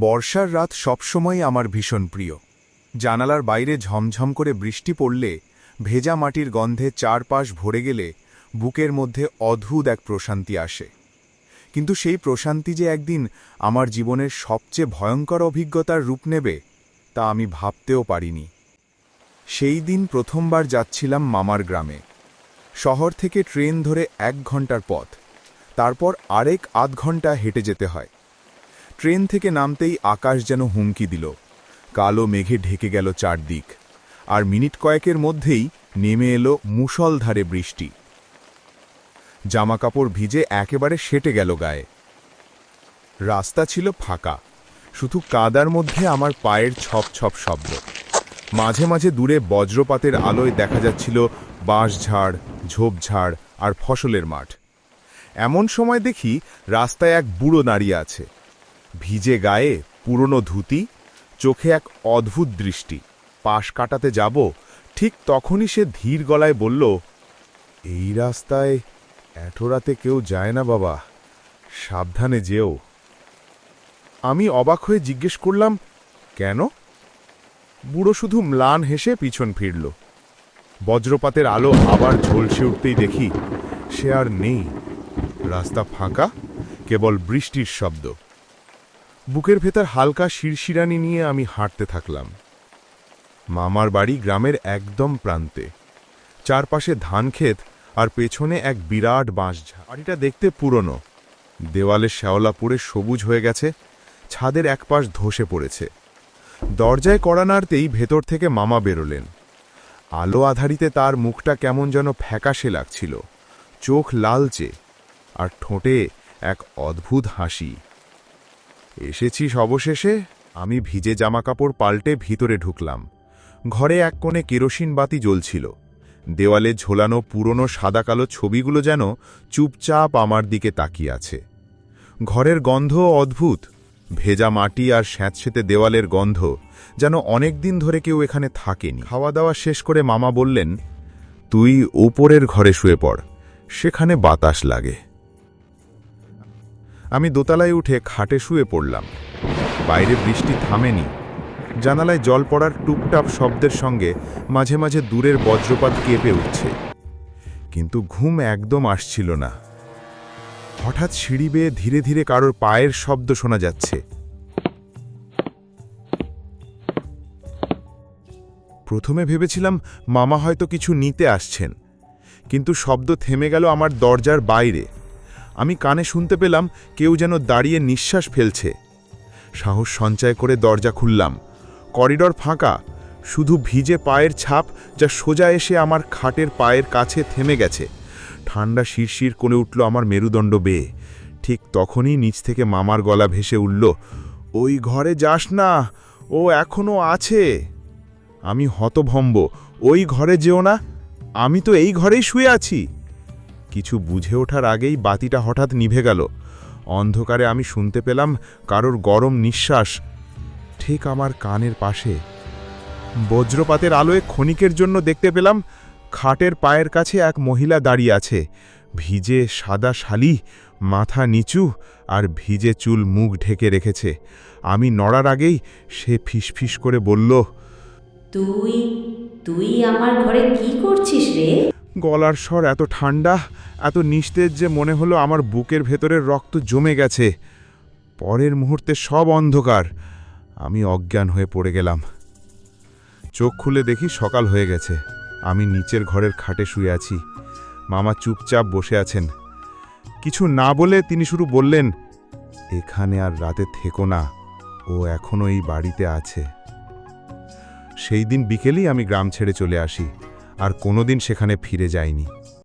বর্ষার রাত সবসময় আমার ভীষণ প্রিয়। জানালার বাইরে ঝমঝম করে বৃষ্টি পড়লে, ভেজা মাটির গন্ধে চারপাশ ভরে গেলে বুকের মধ্যে অদ্ভুত এক প্রশান্তি আসে। কিন্তু সেই প্রশান্তি যে একদিন আমার জীবনের সবচেয়ে ভয়ঙ্কর অভিজ্ঞতার রূপ নেবে, তা আমি ভাবতেও পারিনি। সেই দিন প্রথমবার যাচ্ছিলাম মামার গ্রামে। শহর থেকে ট্রেন ধরে এক ঘণ্টার পথ, তারপর আরেক আধ ঘণ্টা হেঁটে যেতে হয়। ট্রেন থেকে নামতেই আকাশ যেন হুমকি দিল। কালো মেঘে ঢেকে গেল চারদিক। আর মিনিট কয়েকের মধ্যেই নেমে এলো মুষলধারে বৃষ্টি। জামাকাপড় ভিজে একেবারে সেটে গেল গায়ে। রাস্তা ছিল ফাঁকা। শুধু কাদার মধ্যে আমার পায়ের ছপ ছপ শব্দ। মাঝে মাঝে দূরে বজ্রপাতের আলোয় দেখা যাচ্ছিল বাঁশঝাড়, ঝোপঝাড় আর ফসলের মাঠ। এমন সময় দেখি রাস্তায় এক বুড়ো দাঁড়িয়ে আছে। ভিজে গায়ে পুরনো ধুতি, চোখে এক অদ্ভুত দৃষ্টি। পাশ কাটাতে যাব, ঠিক তখনই সে ধীর গলায় বলল, এই রাস্তায় এঠোরাতে কেউ যায় না বাবা, সাবধানে যেও। আমি অবাক হয়ে জিজ্ঞেস করলাম, কেন? বুড়ো শুধু ম্লান হেসে পিছন ফিরল। বজ্রপাতের আলো আবার ঝলসে উঠতেই দেখি, সে আর নেই। রাস্তা ফাঁকা, কেবল বৃষ্টির শব্দ। বুকের ভেতর হালকা শিরশিরানি নিয়ে আমি হাঁটতে থাকলাম। মামার বাড়ি গ্রামের একদম প্রান্তে। চারপাশে ধানক্ষেত আর পেছনে এক বিরাট বাঁশঝাড় বাড়িটা দেখতে পুরনো। দেওয়ালে শ্যাওলা পড়ে সবুজ হয়ে গেছে, ছাদের এক পাশ ধসে পড়েছে। দরজায় কড়া নাড়তেই ভেতর থেকে মামা বেরোলেন। আলো আধারিতে তার মুখটা কেমন যেন ফ্যাকাশে লাগছিল। চোখ লালচে, আর ঠোঁটে এক অদ্ভুত হাসি। এসেছিস অবশেষে? আমি ভিজে জামাকাপড় পাল্টে ভিতরে ঢুকলাম। ঘরে এক কোণে কেরোসিন বাতি জ্বলছিল। দেওয়ালে ঝোলানো পুরনো সাদা কালো ছবিগুলো যেন চুপচাপ আমার দিকে তাকিয়ে আছে। ঘরের গন্ধ অদ্ভুত। ভেজা মাটি আর স্যাঁতসেঁতে দেওয়ালের গন্ধ যেন অনেক দিন ধরে কেউ এখানে থাকেনি। খাওয়া দাওয়া শেষ করে মামা বললেন, তুই ওপরের ঘরে শুয়ে পড়, সেখানে বাতাস লাগে। আমি দোতলায় উঠে খাটে শুয়ে পড়লাম। বাইরে বৃষ্টি থামেনি। জানালায় জল পড়ার টুপটাপ শব্দের সঙ্গে মাঝে মাঝে দূরের বজ্রপাত কেঁপে উঠছে। কিন্তু ঘুম একদম আসছিল না। হঠাৎ সিঁড়ি বেয়ে ধীরে ধীরে কারোর পায়ের শব্দ শোনা যাচ্ছে। প্রথমে ভেবেছিলাম মামা হয়তো কিছু নিতে আসছেন, কিন্তু শব্দ থেমে গেল আমার দরজার বাইরে। আমি কানে শুনতে পেলাম কেউ যেন দাঁড়িয়ে নিঃশ্বাস ফেলছে। সাহস সঞ্চয় করে দরজা খুললাম। করিডর ফাঁকা। শুধু ভিজে পায়ের ছাপ যা সোজা এসে আমার খাটের পায়ের কাছে থেমে গেছে। ঠান্ডা শিরশির করে উঠল আমার মেরুদণ্ড বেয়ে। ঠিক তখনই নিচ থেকে মামার গলা ভেসে উঠল, ওই ঘরে যাস না, ও এখনও আছে। আমি হতভম্ব, ওই ঘরে যেও না, আমি তো এই ঘরেই শুয়ে আছি। কিছু বুঝে ওঠার আগেই বাতিটা হঠাৎ নিভে গেল। অন্ধকারে আমি শুনতে পেলাম কারোর গরম নিঃশ্বাস। ঠিক আমার কানের পাশে। বজ্রপাতের আলোয় ক্ষণিকের জন্য দেখতে পেলাম খাটের পায়ের কাছে এক মহিলা দাঁড়িয়ে আছে। ভিজে সাদা শালি, মাথা নিচু আর ভিজে চুল মুখ ঢেকে রেখেছে। আমি নড়ার আগেই সে ফিসফিস করে বলল, তুই তুই আমার ঘরে কি করছিস রে? গলার স্বর এত ঠান্ডা, এত নিস্তেজ যে মনে হলো আমার বুকের ভেতরের রক্ত জমে গেছে। পরের মুহূর্তে সব অন্ধকার। আমি অজ্ঞান হয়ে পড়ে গেলাম। চোখ খুলে দেখি সকাল হয়ে গেছে। আমি নিচের ঘরের খাটে শুয়ে আছি। মামা চুপচাপ বসে আছেন। কিছু না বলে তিনি শুরু বললেন, এখানে আর রাতে থেকো না। ও এখনও এই বাড়িতে আছে। সেই দিন বিকেলেই আমি গ্রাম ছেড়ে চলে আসি। আর কোনোদিন সেখানে ফিরে যাইনি।